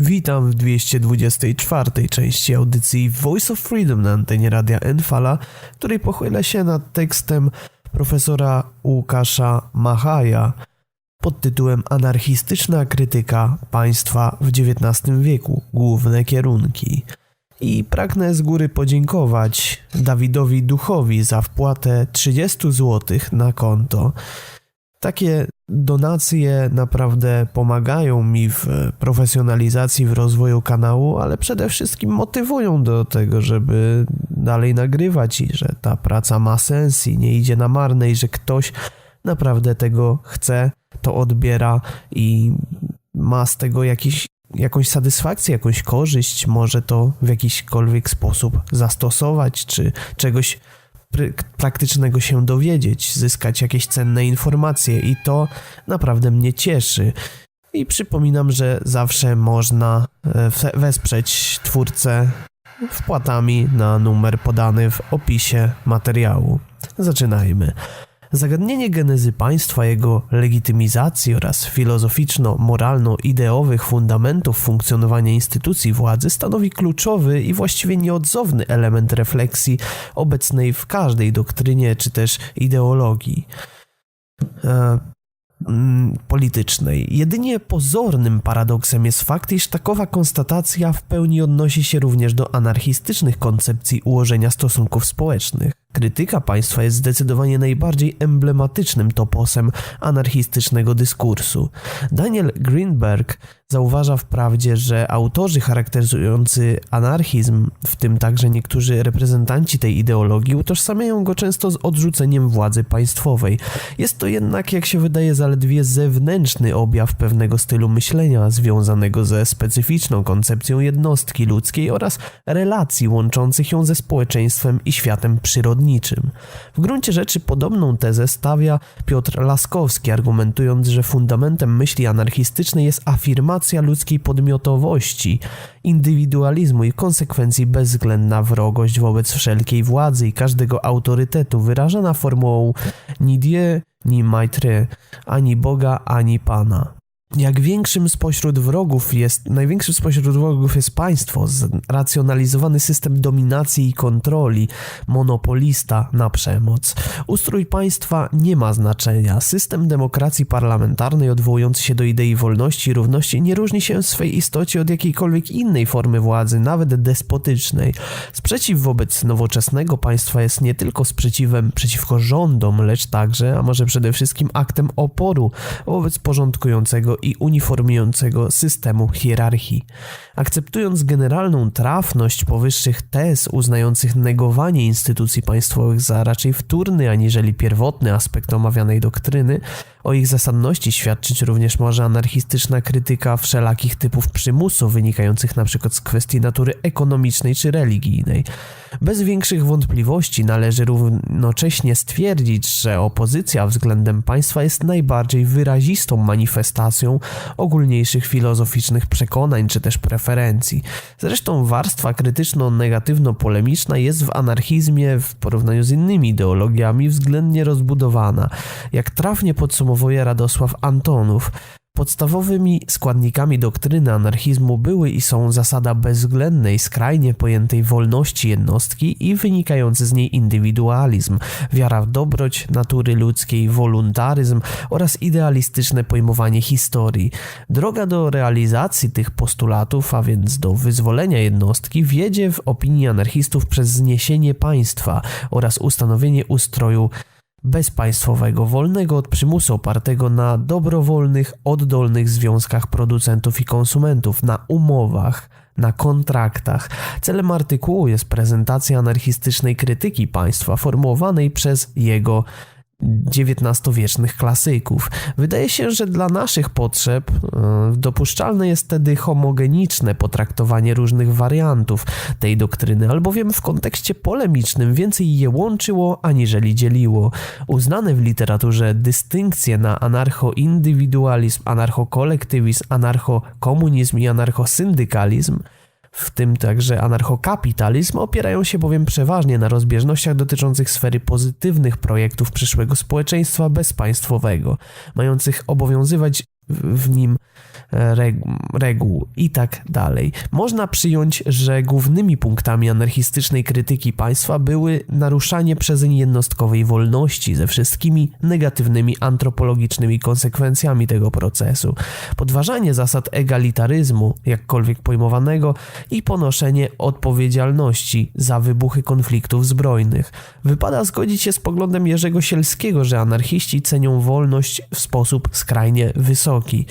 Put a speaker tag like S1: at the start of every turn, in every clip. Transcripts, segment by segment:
S1: Witam w 224 części audycji Voice of Freedom na antenie radia Enfala, której pochylę się nad tekstem profesora Łukasza Machaja pod tytułem Anarchistyczna krytyka państwa w XIX wieku główne kierunki. I pragnę z góry podziękować Dawidowi Duchowi za wpłatę 30 zł na konto. Takie donacje naprawdę pomagają mi w profesjonalizacji, w rozwoju kanału, ale przede wszystkim motywują do tego, żeby dalej nagrywać i że ta praca ma sens i nie idzie na marne i że ktoś naprawdę tego chce, to odbiera i ma z tego jakiś, jakąś satysfakcję, jakąś korzyść, może to w jakiśkolwiek sposób zastosować, czy czegoś praktycznego się dowiedzieć, zyskać jakieś cenne informacje i to naprawdę mnie cieszy. I przypominam, że zawsze można e, wesprzeć twórcę wpłatami na numer podany w opisie materiału. Zaczynajmy. Zagadnienie genezy państwa, jego legitymizacji oraz filozoficzno-moralno-ideowych fundamentów funkcjonowania instytucji władzy stanowi kluczowy i właściwie nieodzowny element refleksji obecnej w każdej doktrynie czy też ideologii. E, politycznej. Jedynie pozornym paradoksem jest fakt, iż takowa konstatacja w pełni odnosi się również do anarchistycznych koncepcji ułożenia stosunków społecznych. Krytyka państwa jest zdecydowanie najbardziej emblematycznym toposem anarchistycznego dyskursu. Daniel Greenberg zauważa wprawdzie, że autorzy charakteryzujący anarchizm, w tym także niektórzy reprezentanci tej ideologii, utożsamiają go często z odrzuceniem władzy państwowej. Jest to jednak, jak się wydaje, zaledwie zewnętrzny objaw pewnego stylu myślenia związanego ze specyficzną koncepcją jednostki ludzkiej oraz relacji łączących ją ze społeczeństwem i światem przyrodniczym. W gruncie rzeczy podobną tezę stawia Piotr Laskowski, argumentując, że fundamentem myśli anarchistycznej jest afirmacja ludzkiej podmiotowości, indywidualizmu i konsekwencji bezwzględna wrogość wobec wszelkiej władzy i każdego autorytetu wyrażana formułą ni Dieu, ni Maitre, ani Boga, ani Pana jak większym spośród wrogów jest, największym spośród wrogów jest państwo, zracjonalizowany system dominacji i kontroli, monopolista na przemoc. Ustrój państwa nie ma znaczenia. System demokracji parlamentarnej odwołujący się do idei wolności i równości nie różni się w swej istocie od jakiejkolwiek innej formy władzy, nawet despotycznej. Sprzeciw wobec nowoczesnego państwa jest nie tylko sprzeciwem przeciwko rządom, lecz także, a może przede wszystkim aktem oporu wobec porządkującego i uniformującego systemu hierarchii. Akceptując generalną trafność powyższych tez uznających negowanie instytucji państwowych za raczej wtórny aniżeli pierwotny aspekt omawianej doktryny, o ich zasadności świadczyć również może anarchistyczna krytyka wszelakich typów przymusu wynikających np. z kwestii natury ekonomicznej czy religijnej. Bez większych wątpliwości należy równocześnie stwierdzić, że opozycja względem państwa jest najbardziej wyrazistą manifestacją ogólniejszych filozoficznych przekonań czy też preferencji. Zresztą warstwa krytyczno-negatywno-polemiczna jest w anarchizmie w porównaniu z innymi ideologiami względnie rozbudowana. Jak trafnie podsumowuje Radosław Antonów, Podstawowymi składnikami doktryny anarchizmu były i są zasada bezwzględnej, skrajnie pojętej wolności jednostki i wynikający z niej indywidualizm, wiara w dobroć natury ludzkiej, woluntaryzm oraz idealistyczne pojmowanie historii. Droga do realizacji tych postulatów, a więc do wyzwolenia jednostki, wiedzie w opinii anarchistów przez zniesienie państwa oraz ustanowienie ustroju bezpaństwowego, wolnego od przymusu, opartego na dobrowolnych, oddolnych związkach producentów i konsumentów, na umowach, na kontraktach. Celem artykułu jest prezentacja anarchistycznej krytyki państwa formułowanej przez jego XIX-wiecznych klasyków. Wydaje się, że dla naszych potrzeb e, dopuszczalne jest wtedy homogeniczne potraktowanie różnych wariantów tej doktryny, albowiem w kontekście polemicznym więcej je łączyło aniżeli dzieliło. Uznane w literaturze dystynkcje na anarcho-indywidualizm, anarcho-kolektywizm, anarcho-komunizm i anarcho-syndykalizm w tym także anarchokapitalizm, opierają się bowiem przeważnie na rozbieżnościach dotyczących sfery pozytywnych projektów przyszłego społeczeństwa bezpaństwowego, mających obowiązywać w nim reguł i tak dalej. Można przyjąć, że głównymi punktami anarchistycznej krytyki państwa były naruszanie przezeń jednostkowej wolności ze wszystkimi negatywnymi antropologicznymi konsekwencjami tego procesu, podważanie zasad egalitaryzmu, jakkolwiek pojmowanego, i ponoszenie odpowiedzialności za wybuchy konfliktów zbrojnych. Wypada zgodzić się z poglądem Jerzego Sielskiego, że anarchiści cenią wolność w sposób skrajnie wysoki.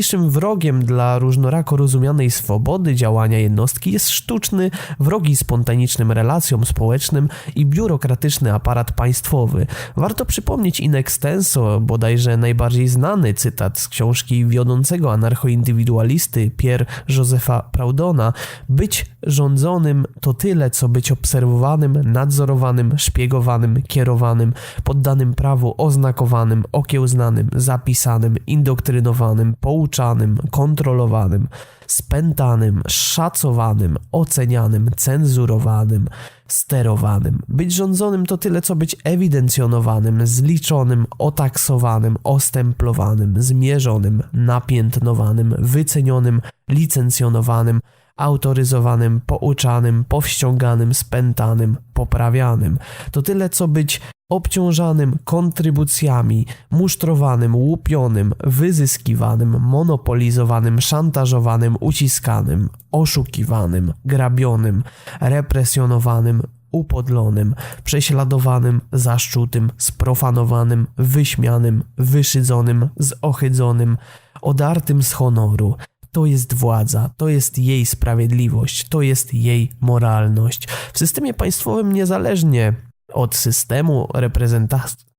S1: Najpoważniejszym wrogiem dla różnorako rozumianej swobody działania jednostki jest sztuczny, wrogi spontanicznym relacjom społecznym i biurokratyczny aparat państwowy. Warto przypomnieć in extenso bodajże najbardziej znany cytat z książki wiodącego anarchoindywidualisty Pierre Josepha Proudhona: Być rządzonym to tyle, co być obserwowanym, nadzorowanym, szpiegowanym, kierowanym, poddanym prawu, oznakowanym, okiełznanym, zapisanym, indoktrynowanym, pouczanym, kontrolowanym, spętanym, szacowanym, ocenianym, cenzurowanym, sterowanym. Być rządzonym to tyle, co być ewidencjonowanym, zliczonym, otaksowanym, ostemplowanym, zmierzonym, napiętnowanym, wycenionym, licencjonowanym, autoryzowanym, pouczanym, powściąganym, spętanym, poprawianym. To tyle, co być obciążanym kontrybucjami, musztrowanym, łupionym, wyzyskiwanym, monopolizowanym, szantażowanym, uciskanym, oszukiwanym, grabionym, represjonowanym, upodlonym, prześladowanym, zaszczutym, sprofanowanym, wyśmianym, wyszydzonym, zohydzonym, odartym z honoru, to jest władza, to jest jej sprawiedliwość, to jest jej moralność. W systemie państwowym niezależnie od systemu reprezentacji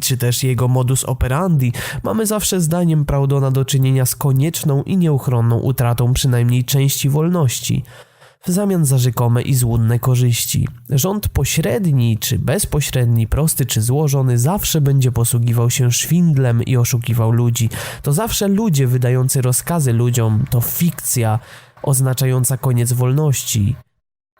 S1: czy też jego modus operandi, mamy zawsze zdaniem Proudhona do czynienia z konieczną i nieuchronną utratą przynajmniej części wolności w zamian za rzekome i złudne korzyści. Rząd pośredni czy bezpośredni, prosty czy złożony zawsze będzie posługiwał się szwindlem i oszukiwał ludzi. To zawsze ludzie wydający rozkazy ludziom, to fikcja oznaczająca koniec wolności.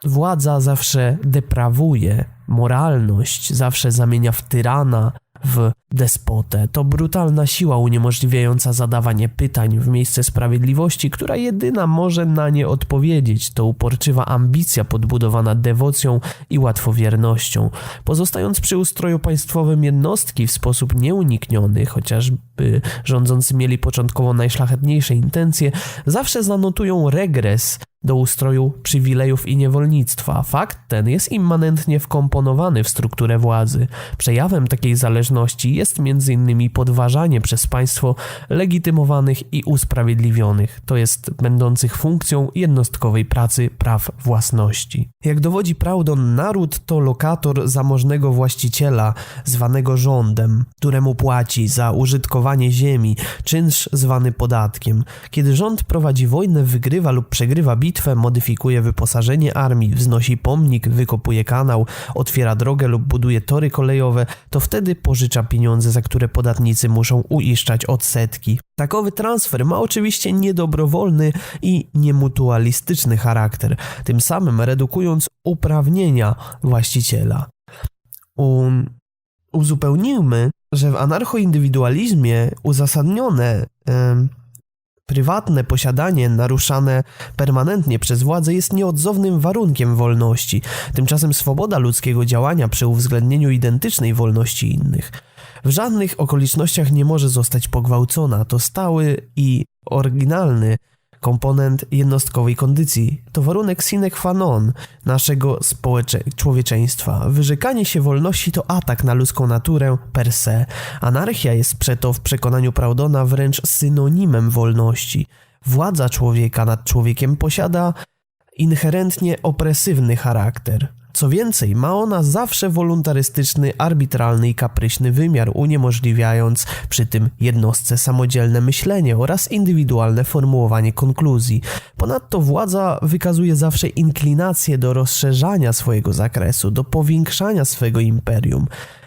S1: Władza zawsze deprawuje, moralność zawsze zamienia w tyrana, w despotę. To brutalna siła uniemożliwiająca zadawanie pytań w miejsce sprawiedliwości, która jedyna może na nie odpowiedzieć. To uporczywa ambicja podbudowana dewocją i łatwowiernością. Pozostając przy ustroju państwowym jednostki w sposób nieunikniony, chociażby rządzący mieli początkowo najszlachetniejsze intencje, zawsze zanotują regres do ustroju przywilejów i niewolnictwa. Fakt ten jest immanentnie wkomponowany w strukturę władzy. Przejawem takiej zależności jest m.in. podważanie przez państwo legitymowanych i usprawiedliwionych, to jest będących funkcją jednostkowej pracy praw własności. Jak dowodzi Proudhon, naród to lokator zamożnego właściciela, zwanego rządem, któremu płaci za użytkowanie ziemi, czynsz zwany podatkiem. Kiedy rząd prowadzi wojnę, wygrywa lub przegrywa bitwę, bitwę, modyfikuje wyposażenie armii, wznosi pomnik, wykopuje kanał, otwiera drogę lub buduje tory kolejowe, to wtedy pożycza pieniądze, za które podatnicy muszą uiszczać odsetki. Takowy transfer ma oczywiście niedobrowolny i niemutualistyczny charakter, tym samym redukując uprawnienia właściciela. Um, uzupełnijmy, że w anarchoindywidualizmie uzasadnione Prywatne posiadanie naruszane permanentnie przez władzę jest nieodzownym warunkiem wolności, tymczasem swoboda ludzkiego działania przy uwzględnieniu identycznej wolności innych w żadnych okolicznościach nie może zostać pogwałcona. To stały i oryginalny komponent jednostkowej kondycji. To warunek sine qua non naszego człowieczeństwa. Wyrzekanie się wolności to atak na ludzką naturę per se. Anarchia jest przeto w przekonaniu Proudhona wręcz synonimem wolności. Władza człowieka nad człowiekiem posiada inherentnie opresywny charakter. Co więcej, ma ona zawsze wolontarystyczny, arbitralny i kapryśny wymiar, uniemożliwiając przy tym jednostce samodzielne myślenie oraz indywidualne formułowanie konkluzji. Ponadto władza wykazuje zawsze inklinację do rozszerzania swojego zakresu, do powiększania swego imperium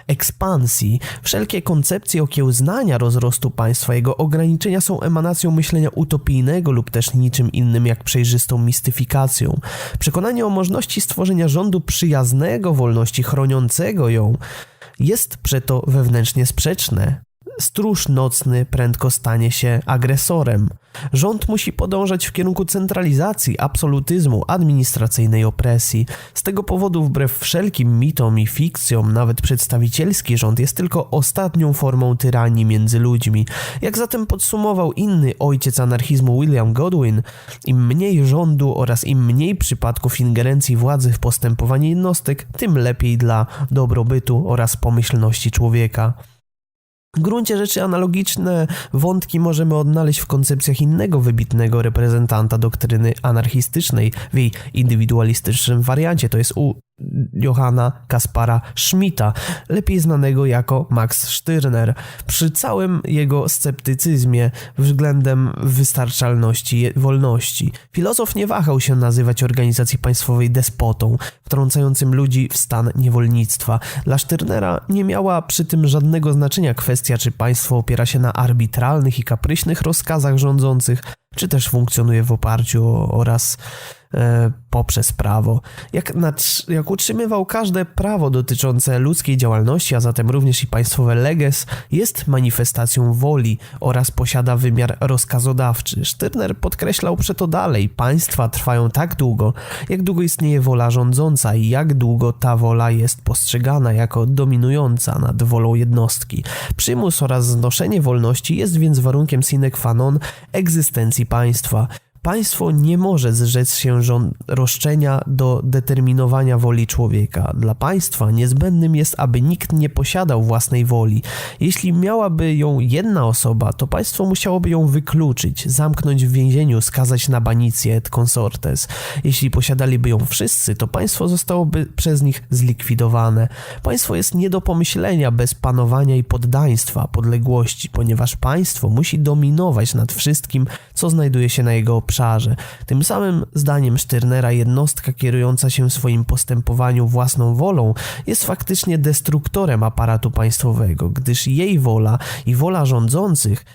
S1: ekspansji. Wszelkie koncepcje okiełznania rozrostu państwa, jego ograniczenia są emanacją myślenia utopijnego lub też niczym innym jak przejrzystą mistyfikacją. Przekonanie o możliwości stworzenia rządu przyjaznego wolności, chroniącego ją, jest przeto wewnętrznie sprzeczne stróż nocny prędko stanie się agresorem. Rząd musi podążać w kierunku centralizacji, absolutyzmu, administracyjnej opresji. Z tego powodu, wbrew wszelkim mitom i fikcjom, nawet przedstawicielski rząd jest tylko ostatnią formą tyranii między ludźmi. Jak zatem podsumował inny ojciec anarchizmu William Godwin, im mniej rządu oraz im mniej przypadków ingerencji władzy w postępowanie jednostek, tym lepiej dla dobrobytu oraz pomyślności człowieka. W gruncie rzeczy analogiczne wątki możemy odnaleźć w koncepcjach innego wybitnego reprezentanta doktryny anarchistycznej w jej indywidualistycznym wariancie, to jest u Johanna Kaspara Schmidta, lepiej znanego jako Max Stirner. Przy całym jego sceptycyzmie względem wystarczalności wolności, filozof nie wahał się nazywać organizacji państwowej despotą, wtrącającym ludzi w stan niewolnictwa. Dla Stirnera nie miała przy tym żadnego znaczenia kwestia, czy państwo opiera się na arbitralnych i kapryśnych rozkazach rządzących, czy też funkcjonuje w oparciu o, oraz poprzez prawo. Jak, jak utrzymywał każde prawo dotyczące ludzkiej działalności, a zatem również i państwowe leges, jest manifestacją woli oraz posiada wymiar rozkazodawczy. Sztyrner podkreślał przeto dalej, państwa trwają tak długo, jak długo istnieje wola rządząca i jak długo ta wola jest postrzegana jako dominująca nad wolą jednostki. Przymus oraz znoszenie wolności jest więc warunkiem sine qua non egzystencji państwa. Państwo nie może zrzec się roszczenia do determinowania woli człowieka. Dla państwa niezbędnym jest, aby nikt nie posiadał własnej woli. Jeśli miałaby ją jedna osoba, to państwo musiałoby ją wykluczyć, zamknąć w więzieniu, skazać na banicję et consortes. Jeśli posiadaliby ją wszyscy, to państwo zostałoby przez nich zlikwidowane. Państwo jest nie do pomyślenia bez panowania i poddaństwa, podległości, ponieważ państwo musi dominować nad wszystkim, co znajduje się na jego obszarze. Tym samym zdaniem Stirnera jednostka kierująca się swoim postępowaniu własną wolą jest faktycznie destruktorem aparatu państwowego, gdyż jej wola i wola rządzących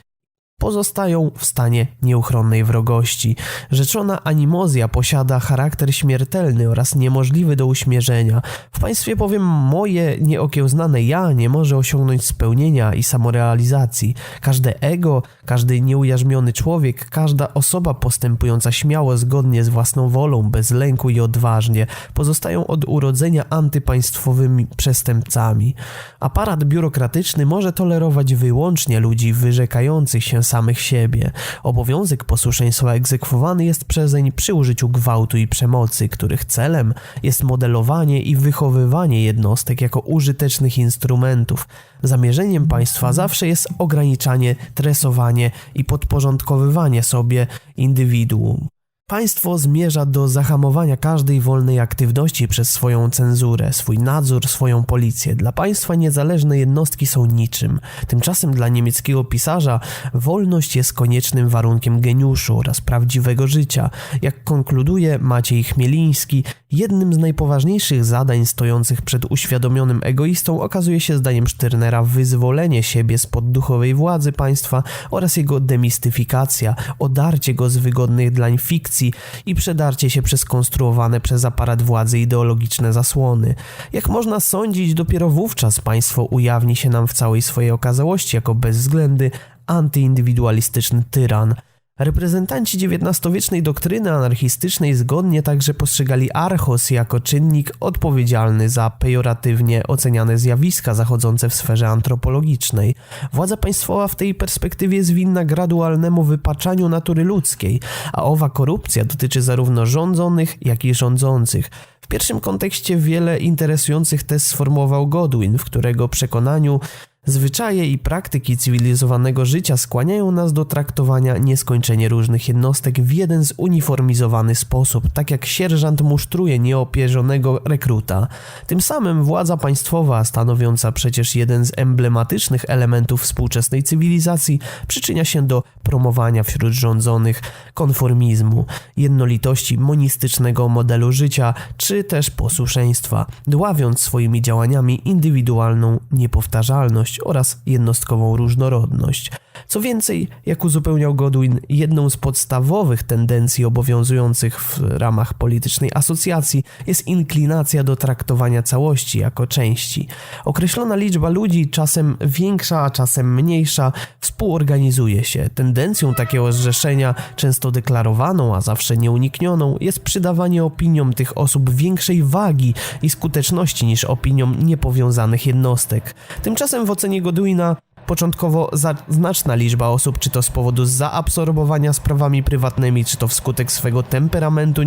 S1: pozostają w stanie nieuchronnej wrogości. Rzeczona animozja posiada charakter śmiertelny oraz niemożliwy do uśmierzenia. W państwie powiem moje nieokiełznane ja nie może osiągnąć spełnienia i samorealizacji. Każde ego, każdy nieujarzmiony człowiek, każda osoba postępująca śmiało, zgodnie z własną wolą, bez lęku i odważnie, pozostają od urodzenia antypaństwowymi przestępcami. Aparat biurokratyczny może tolerować wyłącznie ludzi wyrzekających się samych siebie. Obowiązek posłuszeństwa egzekwowany jest przezeń przy użyciu gwałtu i przemocy, których celem jest modelowanie i wychowywanie jednostek jako użytecznych instrumentów. Zamierzeniem państwa zawsze jest ograniczanie, tresowanie i podporządkowywanie sobie indywiduum. Państwo zmierza do zahamowania każdej wolnej aktywności przez swoją cenzurę, swój nadzór, swoją policję. Dla państwa niezależne jednostki są niczym. Tymczasem dla niemieckiego pisarza wolność jest koniecznym warunkiem geniuszu oraz prawdziwego życia. Jak konkluduje Maciej Chmieliński, jednym z najpoważniejszych zadań stojących przed uświadomionym egoistą okazuje się zdaniem Stirnera wyzwolenie siebie spod duchowej władzy państwa oraz jego demistyfikacja, odarcie go z wygodnych dlań fikcji, i przedarcie się przez konstruowane przez aparat władzy ideologiczne zasłony. Jak można sądzić, dopiero wówczas państwo ujawni się nam w całej swojej okazałości jako bezwzględny, antyindywidualistyczny tyran – Reprezentanci XIX-wiecznej doktryny anarchistycznej zgodnie także postrzegali archos jako czynnik odpowiedzialny za pejoratywnie oceniane zjawiska zachodzące w sferze antropologicznej. Władza państwowa w tej perspektywie jest winna gradualnemu wypaczaniu natury ludzkiej, a owa korupcja dotyczy zarówno rządzonych, jak i rządzących. W pierwszym kontekście wiele interesujących tez sformułował Godwin, w którego przekonaniu Zwyczaje i praktyki cywilizowanego życia skłaniają nas do traktowania nieskończenie różnych jednostek w jeden zuniformizowany sposób, tak jak sierżant musztruje nieopierzonego rekruta. Tym samym władza państwowa, stanowiąca przecież jeden z emblematycznych elementów współczesnej cywilizacji, przyczynia się do promowania wśród rządzonych konformizmu, jednolitości monistycznego modelu życia, czy też posłuszeństwa, dławiąc swoimi działaniami indywidualną niepowtarzalność oraz jednostkową różnorodność. Co więcej, jak uzupełniał Godwin, jedną z podstawowych tendencji obowiązujących w ramach politycznej asocjacji jest inklinacja do traktowania całości jako części. Określona liczba ludzi, czasem większa, a czasem mniejsza, współorganizuje się. Tendencją takiego zrzeszenia, często deklarowaną, a zawsze nieuniknioną, jest przydawanie opiniom tych osób większej wagi i skuteczności niż opiniom niepowiązanych jednostek. Tymczasem w ocenie Godwina. Początkowo znaczna liczba osób, czy to z powodu zaabsorbowania sprawami prywatnymi, czy to wskutek swego temperamentu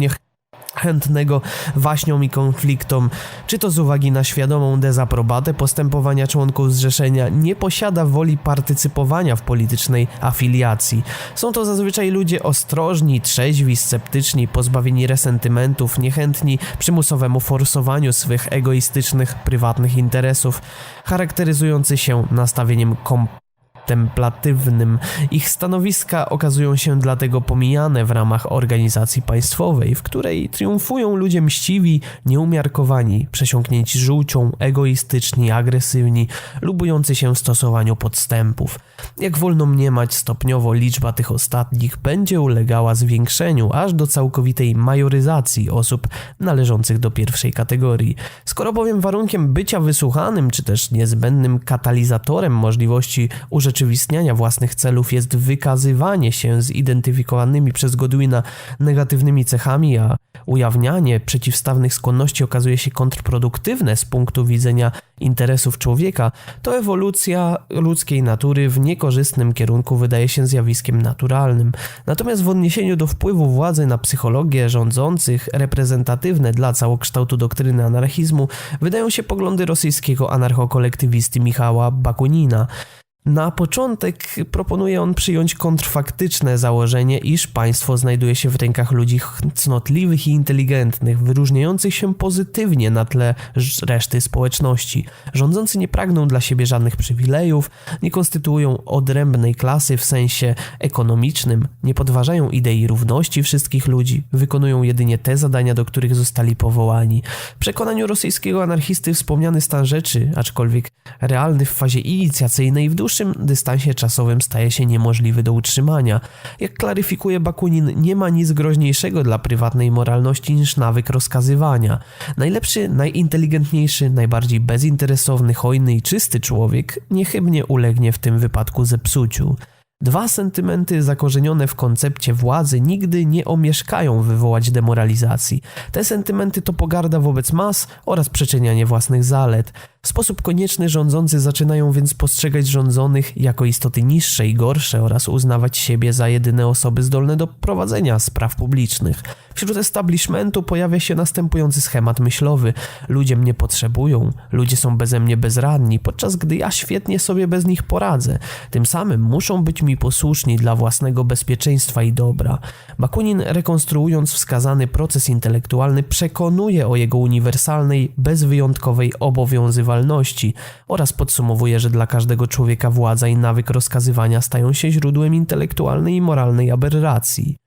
S1: niechętnego waśniom i konfliktom, czy to z uwagi na świadomą dezaprobatę postępowania członków zrzeszenia, nie posiada woli partycypowania w politycznej afiliacji. Są to zazwyczaj ludzie ostrożni, trzeźwi, sceptyczni, pozbawieni resentymentów, niechętni przymusowemu forsowaniu swych egoistycznych, prywatnych interesów, charakteryzujący się nastawieniem kontemplatywnym. Ich stanowiska okazują się dlatego pomijane w ramach organizacji państwowej, w której triumfują ludzie mściwi, nieumiarkowani, przesiąknięci żółcią, egoistyczni, agresywni, lubujący się w stosowaniu podstępów. Jak wolno mniemać, stopniowo liczba tych ostatnich będzie ulegała zwiększeniu aż do całkowitej majoryzacji osób należących do pierwszej kategorii. Skoro bowiem warunkiem bycia wysłuchanym, czy też niezbędnym katalizatorem możliwości urzeczywistniania własnych celów jest wykazywanie się zidentyfikowanymi przez Godwina negatywnymi cechami, a ujawnianie przeciwstawnych skłonności okazuje się kontrproduktywne z punktu widzenia interesów człowieka, to ewolucja ludzkiej natury w niekorzystnym kierunku wydaje się zjawiskiem naturalnym. Natomiast w odniesieniu do wpływu władzy na psychologię rządzących, reprezentatywne dla całokształtu doktryny anarchizmu, wydają się poglądy rosyjskiego anarchokolektywisty Michała Bakunina. Na początek proponuje on przyjąć kontrfaktyczne założenie, iż państwo znajduje się w rękach ludzi cnotliwych i inteligentnych, wyróżniających się pozytywnie na tle reszty społeczności. Rządzący nie pragną dla siebie żadnych przywilejów, nie konstytuują odrębnej klasy w sensie ekonomicznym, nie podważają idei równości wszystkich ludzi, wykonują jedynie te zadania, do których zostali powołani. W przekonaniu rosyjskiego anarchisty wspomniany stan rzeczy, aczkolwiek realny w fazie inicjacyjnej w dłuższym dłuższym dystansie czasowym staje się niemożliwy do utrzymania. Jak klaryfikuje Bakunin, nie ma nic groźniejszego dla prywatnej moralności niż nawyk rozkazywania. Najlepszy, najinteligentniejszy, najbardziej bezinteresowny, hojny i czysty człowiek niechybnie ulegnie w tym wypadku zepsuciu. Dwa sentymenty zakorzenione w koncepcie władzy nigdy nie omieszkają wywołać demoralizacji. Te sentymenty to pogarda wobec mas oraz przeczenianie własnych zalet. W sposób konieczny rządzący zaczynają więc postrzegać rządzonych jako istoty niższe i gorsze oraz uznawać siebie za jedyne osoby zdolne do prowadzenia spraw publicznych. Wśród establishmentu pojawia się następujący schemat myślowy: ludzie mnie potrzebują, ludzie są beze mnie bezradni, podczas gdy ja świetnie sobie bez nich poradzę. Tym samym muszą być mi posłuszni dla własnego bezpieczeństwa i dobra. Bakunin, rekonstruując wskazany proces intelektualny, przekonuje o jego uniwersalnej, bezwyjątkowej obowiązywalności oraz podsumowuje, że dla każdego człowieka władza i nawyk rozkazywania stają się źródłem intelektualnej i moralnej aberracji.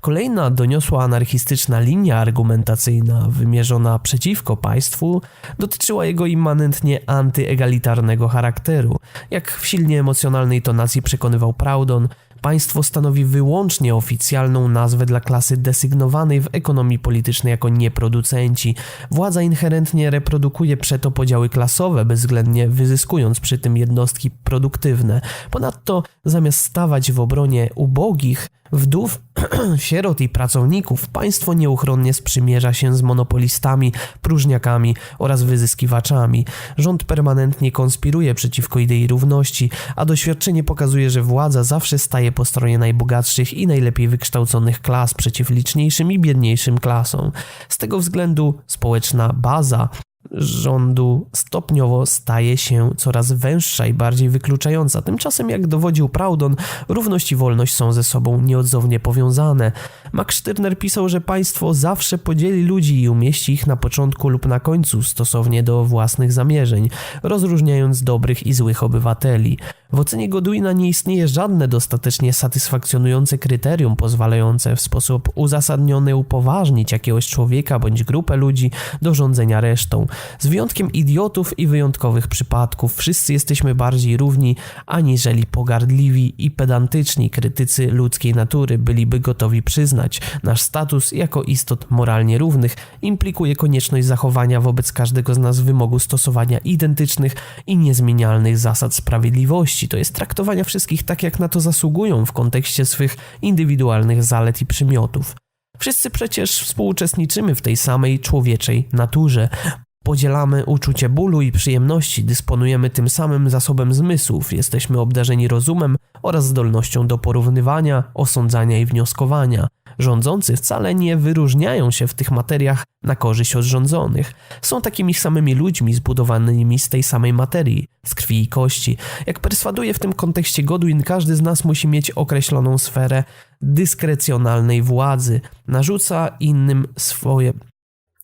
S1: Kolejna doniosła anarchistyczna linia argumentacyjna wymierzona przeciwko państwu dotyczyła jego immanentnie antyegalitarnego charakteru. Jak w silnie emocjonalnej tonacji przekonywał Proudhon, Państwo stanowi wyłącznie oficjalną nazwę dla klasy desygnowanej w ekonomii politycznej jako nieproducenci. Władza inherentnie reprodukuje przeto podziały klasowe, bezwzględnie wyzyskując przy tym jednostki produktywne. Ponadto, zamiast stawać w obronie ubogich, Wdów, sierot i pracowników państwo nieuchronnie sprzymierza się z monopolistami, próżniakami oraz wyzyskiwaczami. Rząd permanentnie konspiruje przeciwko idei równości, a doświadczenie pokazuje, że władza zawsze staje po stronie najbogatszych i najlepiej wykształconych klas przeciw liczniejszym i biedniejszym klasom. Z tego względu społeczna baza rządu stopniowo staje się coraz węższa i bardziej wykluczająca. Tymczasem, jak dowodził Proudhon, równość i wolność są ze sobą nieodzownie powiązane. Max Stirner pisał, że państwo zawsze podzieli ludzi i umieści ich na początku lub na końcu stosownie do własnych zamierzeń, rozróżniając dobrych i złych obywateli. W ocenie Godwina nie istnieje żadne dostatecznie satysfakcjonujące kryterium pozwalające w sposób uzasadniony upoważnić jakiegoś człowieka bądź grupę ludzi do rządzenia resztą. Z wyjątkiem idiotów i wyjątkowych przypadków, wszyscy jesteśmy bardziej równi, aniżeli pogardliwi i pedantyczni krytycy ludzkiej natury byliby gotowi przyznać. Nasz status jako istot moralnie równych implikuje konieczność zachowania wobec każdego z nas wymogu stosowania identycznych i niezmienialnych zasad sprawiedliwości, to jest traktowania wszystkich tak, jak na to zasługują w kontekście swych indywidualnych zalet i przymiotów. Wszyscy przecież współuczestniczymy w tej samej człowieczej naturze. Podzielamy uczucie bólu i przyjemności, dysponujemy tym samym zasobem zmysłów, jesteśmy obdarzeni rozumem oraz zdolnością do porównywania, osądzania i wnioskowania. Rządzący wcale nie wyróżniają się w tych materiach na korzyść od rządzonych. Są takimi samymi ludźmi zbudowanymi z tej samej materii, z krwi i kości. Jak perswaduje w tym kontekście Godwin, każdy z nas musi mieć określoną sferę dyskrecjonalnej władzy, narzuca innym swoje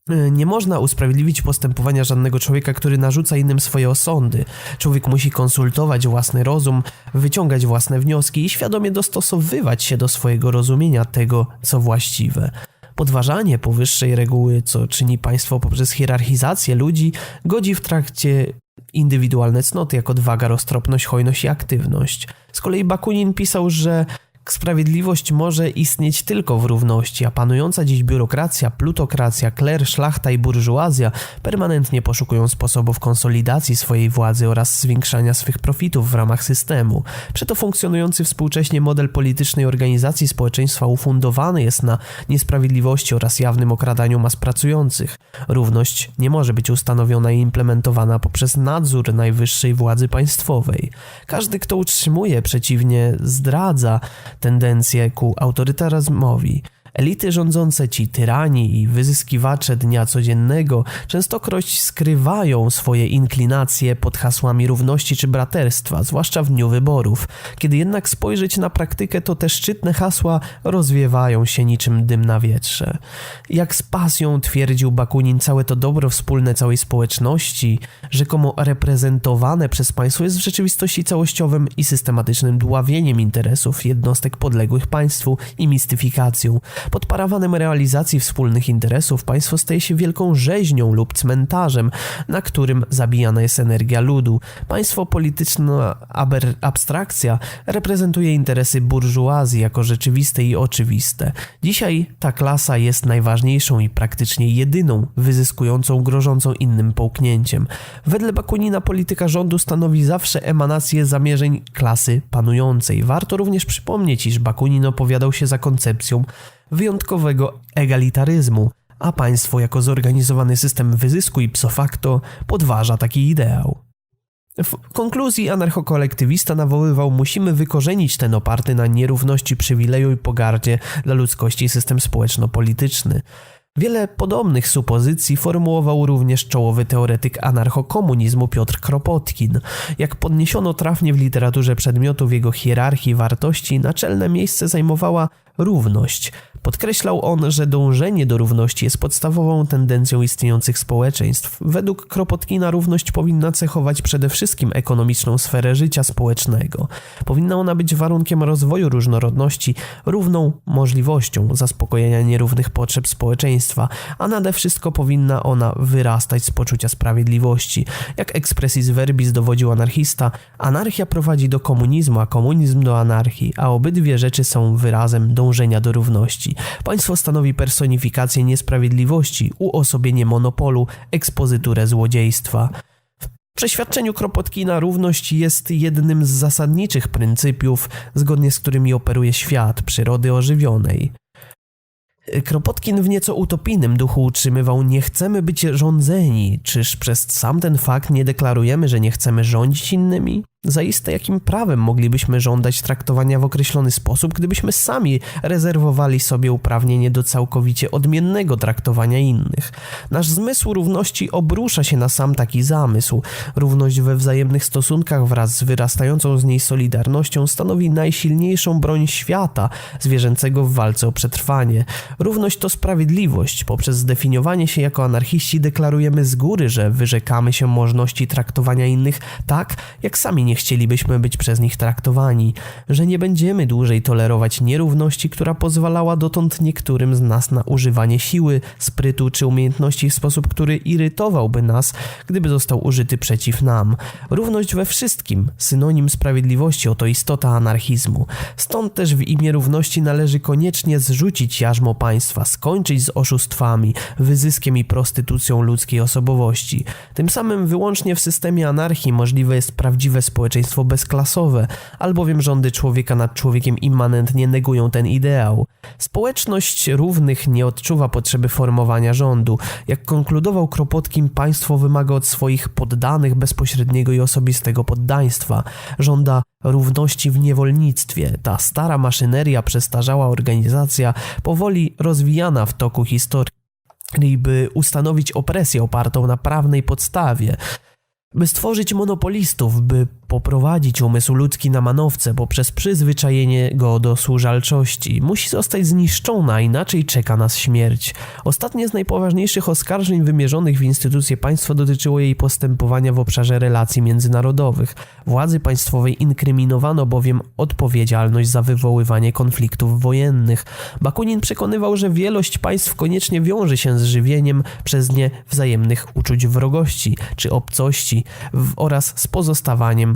S1: nie można usprawiedliwić postępowania żadnego człowieka, który narzuca innym swoje osądy. Człowiek musi konsultować własny rozum, wyciągać własne wnioski i świadomie dostosowywać się do swojego rozumienia tego, co właściwe. Podważanie powyższej reguły, co czyni państwo poprzez hierarchizację ludzi, godzi w trakcie indywidualne cnoty jak odwaga, roztropność, hojność i aktywność. Z kolei Bakunin pisał, że Sprawiedliwość może istnieć tylko w równości, a panująca dziś biurokracja, plutokracja, kler, szlachta i burżuazja permanentnie poszukują sposobów konsolidacji swojej władzy oraz zwiększania swych profitów w ramach systemu. Przeto funkcjonujący współcześnie model politycznej organizacji społeczeństwa ufundowany jest na niesprawiedliwości oraz jawnym okradaniu mas pracujących. Równość nie może być ustanowiona i implementowana poprzez nadzór najwyższej władzy państwowej. Każdy, kto utrzymuje przeciwnie, zdradza tendencję ku autorytaryzmowi. Elity rządzące ci tyrani i wyzyskiwacze dnia codziennego częstokroć skrywają swoje inklinacje pod hasłami równości czy braterstwa, zwłaszcza w dniu wyborów. Kiedy jednak spojrzeć na praktykę, to te szczytne hasła rozwiewają się niczym dym na wietrze. Jak z pasją twierdził Bakunin, całe to dobro wspólne całej społeczności, rzekomo reprezentowane przez państwo, jest w rzeczywistości całościowym i systematycznym dławieniem interesów jednostek podległych państwu i mistyfikacją. Pod parawanem realizacji wspólnych interesów państwo staje się wielką rzeźnią lub cmentarzem, na którym zabijana jest energia ludu. Państwo polityczna abstrakcja reprezentuje interesy burżuazji jako rzeczywiste i oczywiste. Dzisiaj ta klasa jest najważniejszą i praktycznie jedyną wyzyskującą, grożącą innym połknięciem. Wedle Bakunina polityka rządu stanowi zawsze emanację zamierzeń klasy panującej. Warto również przypomnieć, iż Bakunin opowiadał się za koncepcją wyjątkowego egalitaryzmu, a państwo jako zorganizowany system wyzysku i pso facto podważa taki ideał. W konkluzji anarchokolektywista nawoływał, musimy wykorzenić ten oparty na nierówności przywileju i pogardzie dla ludzkości system społeczno-polityczny. Wiele podobnych supozycji formułował również czołowy teoretyk anarchokomunizmu Piotr Kropotkin. Jak podniesiono trafnie w literaturze przedmiotów jego hierarchii wartości, naczelne miejsce zajmowała równość. Podkreślał on, że dążenie do równości jest podstawową tendencją istniejących społeczeństw. Według Kropotkina równość powinna cechować przede wszystkim ekonomiczną sferę życia społecznego. Powinna ona być warunkiem rozwoju różnorodności, równą możliwością zaspokojenia nierównych potrzeb społeczeństwa, a nade wszystko powinna ona wyrastać z poczucia sprawiedliwości. Jak expressis verbis dowodził anarchista, anarchia prowadzi do komunizmu, a komunizm do anarchii, a obydwie rzeczy są wyrazem dążenia do równości. Państwo stanowi personifikację niesprawiedliwości, uosobienie monopolu, ekspozyturę złodziejstwa. W przeświadczeniu Kropotkina równość jest jednym z zasadniczych pryncypiów, zgodnie z którymi operuje świat przyrody ożywionej. Kropotkin w nieco utopijnym duchu utrzymywał: Nie chcemy być rządzeni. Czyż przez sam ten fakt nie deklarujemy, że nie chcemy rządzić innymi? Zaiste jakim prawem moglibyśmy żądać traktowania w określony sposób, gdybyśmy sami rezerwowali sobie uprawnienie do całkowicie odmiennego traktowania innych? Nasz zmysł równości obrusza się na sam taki zamysł. Równość we wzajemnych stosunkach wraz z wyrastającą z niej solidarnością stanowi najsilniejszą broń świata zwierzęcego w walce o przetrwanie. Równość to sprawiedliwość. Poprzez zdefiniowanie się jako anarchiści deklarujemy z góry, że wyrzekamy się możliwości traktowania innych tak, jak sami nie chcielibyśmy być przez nich traktowani, że nie będziemy dłużej tolerować nierówności, która pozwalała dotąd niektórym z nas na używanie siły, sprytu czy umiejętności w sposób, który irytowałby nas, gdyby został użyty przeciw nam. Równość we wszystkim, synonim sprawiedliwości, oto istota anarchizmu. Stąd też w imię równości należy koniecznie zrzucić jarzmo państwa, skończyć z oszustwami, wyzyskiem i prostytucją ludzkiej osobowości. Tym samym wyłącznie w systemie anarchii możliwe jest prawdziwe społeczeństwo bezklasowe, albowiem rządy człowieka nad człowiekiem immanentnie negują ten ideał. Społeczność równych nie odczuwa potrzeby formowania rządu. Jak konkludował Kropotkin, państwo wymaga od swoich poddanych bezpośredniego i osobistego poddaństwa. Żąda równości w niewolnictwie. Ta stara maszyneria, przestarzała organizacja, powoli rozwijana w toku historii, by ustanowić opresję opartą na prawnej podstawie, by stworzyć monopolistów, by poprowadzić umysł ludzki na manowce poprzez przyzwyczajenie go do służalczości. Musi zostać zniszczona, inaczej czeka nas śmierć. Ostatnie z najpoważniejszych oskarżeń wymierzonych w instytucje państwa dotyczyło jej postępowania w obszarze relacji międzynarodowych. Władzy państwowej inkryminowano bowiem odpowiedzialność za wywoływanie konfliktów wojennych. Bakunin przekonywał, że wielość państw koniecznie wiąże się z żywieniem przez nie wzajemnych uczuć wrogości czy obcości oraz z pozostawaniem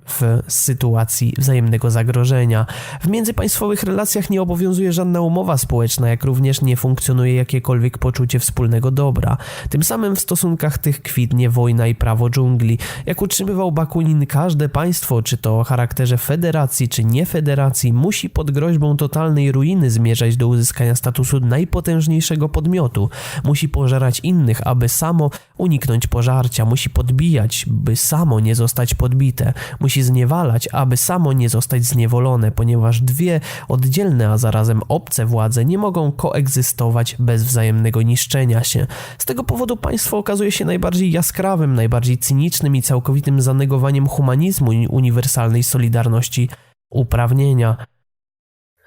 S1: w sytuacji wzajemnego zagrożenia. W międzypaństwowych relacjach nie obowiązuje żadna umowa społeczna, jak również nie funkcjonuje jakiekolwiek poczucie wspólnego dobra. Tym samym w stosunkach tych kwitnie wojna i prawo dżungli. Jak utrzymywał Bakunin, każde państwo, czy to o charakterze federacji, czy nie federacji, musi pod groźbą totalnej ruiny zmierzać do uzyskania statusu najpotężniejszego podmiotu. Musi pożerać innych, aby samo uniknąć pożarcia. Musi podbijać, by samo nie zostać podbite. Musi zniewalać, aby samo nie zostać zniewolone, ponieważ dwie oddzielne, a zarazem obce władze nie mogą koegzystować bez wzajemnego niszczenia się. Z tego powodu państwo okazuje się najbardziej jaskrawym, najbardziej cynicznym i całkowitym zanegowaniem humanizmu i uniwersalnej solidarności uprawnienia.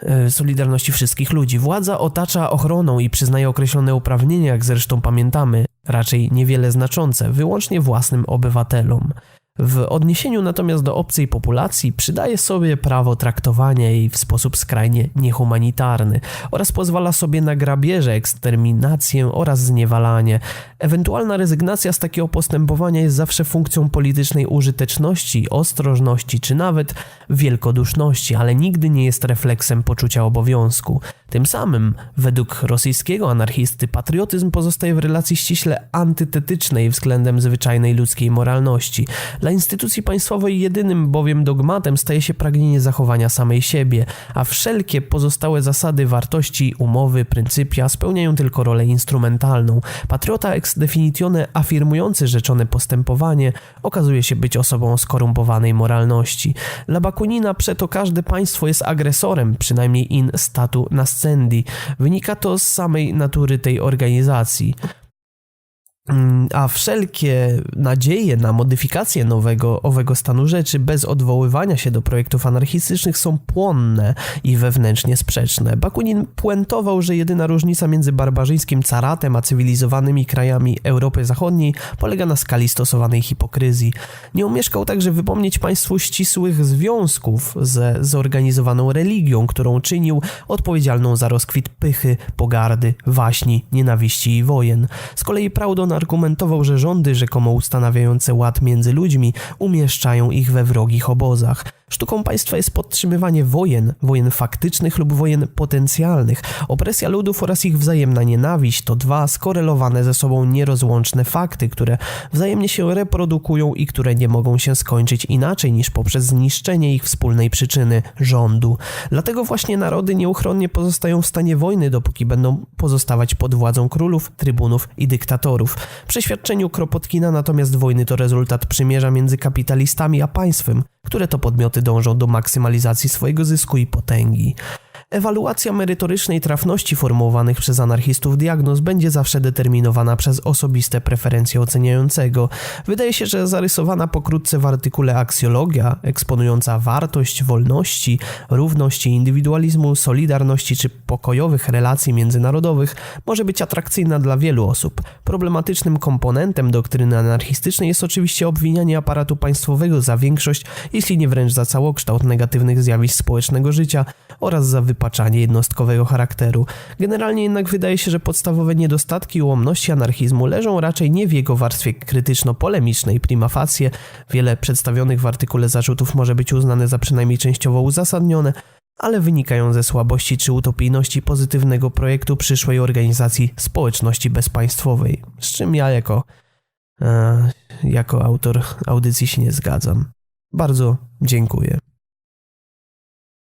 S1: e, Solidarności wszystkich ludzi. Władza otacza ochroną i przyznaje określone uprawnienia, jak zresztą pamiętamy, raczej niewiele znaczące, wyłącznie własnym obywatelom. W odniesieniu natomiast do obcej populacji przydaje sobie prawo traktowania jej w sposób skrajnie niehumanitarny oraz pozwala sobie na grabieże, eksterminację oraz zniewalanie. Ewentualna rezygnacja z takiego postępowania jest zawsze funkcją politycznej użyteczności, ostrożności czy nawet wielkoduszności, ale nigdy nie jest refleksem poczucia obowiązku. Tym samym, według rosyjskiego anarchisty, patriotyzm pozostaje w relacji ściśle antytetycznej względem zwyczajnej ludzkiej moralności. Dla instytucji państwowej jedynym bowiem dogmatem staje się pragnienie zachowania samej siebie, a wszelkie pozostałe zasady, wartości, umowy, pryncypia spełniają tylko rolę instrumentalną. Patriota ex afirmujący rzeczone postępowanie okazuje się być osobą skorumpowanej moralności. Dla Bakunina przeto każde państwo jest agresorem, przynajmniej in statu nascendi. Wynika to z samej natury tej organizacji. Mm, A wszelkie nadzieje na modyfikację nowego, owego stanu rzeczy bez odwoływania się do projektów anarchistycznych są płonne i wewnętrznie sprzeczne. Bakunin puentował, że jedyna różnica między barbarzyńskim caratem a cywilizowanymi krajami Europy Zachodniej polega na skali stosowanej hipokryzji. Nie omieszkał także wypomnieć państwu ścisłych związków ze zorganizowaną religią, którą czynił odpowiedzialną za rozkwit pychy, pogardy, waśni, nienawiści i wojen. Z kolei Proudhon argumentował, że rządy rzekomo ustanawiające ład między ludźmi umieszczają ich we wrogich obozach. Sztuką państwa jest podtrzymywanie wojen, wojen faktycznych lub wojen potencjalnych. Opresja ludów oraz ich wzajemna nienawiść to dwa skorelowane ze sobą nierozłączne fakty, które wzajemnie się reprodukują i które nie mogą się skończyć inaczej niż poprzez zniszczenie ich wspólnej przyczyny rządu. Dlatego właśnie narody nieuchronnie pozostają w stanie wojny, dopóki będą pozostawać pod władzą królów, trybunów i dyktatorów. W przeświadczeniu Kropotkina natomiast wojny to rezultat przymierza między kapitalistami a państwem, które to podmioty dążą do maksymalizacji swojego zysku i potęgi. Ewaluacja merytorycznej trafności formułowanych przez anarchistów diagnoz będzie zawsze determinowana przez osobiste preferencje oceniającego. Wydaje się, że zarysowana pokrótce w artykule aksjologia, eksponująca wartość wolności, równości, indywidualizmu, solidarności czy pokojowych relacji międzynarodowych, może być atrakcyjna dla wielu osób. Problematycznym komponentem doktryny anarchistycznej jest oczywiście obwinianie aparatu państwowego za większość, jeśli nie wręcz za całokształt negatywnych zjawisk społecznego życia oraz za wypaczanie jednostkowego charakteru. Generalnie jednak wydaje się, że podstawowe niedostatki i ułomności anarchizmu leżą raczej nie w jego warstwie krytyczno-polemicznej prima facie. Wiele przedstawionych w artykule zarzutów może być uznane za przynajmniej częściowo uzasadnione, ale wynikają ze słabości czy utopijności pozytywnego projektu przyszłej organizacji społeczności bezpaństwowej, z czym ja jako, e, jako autor audycji się nie zgadzam. Bardzo dziękuję.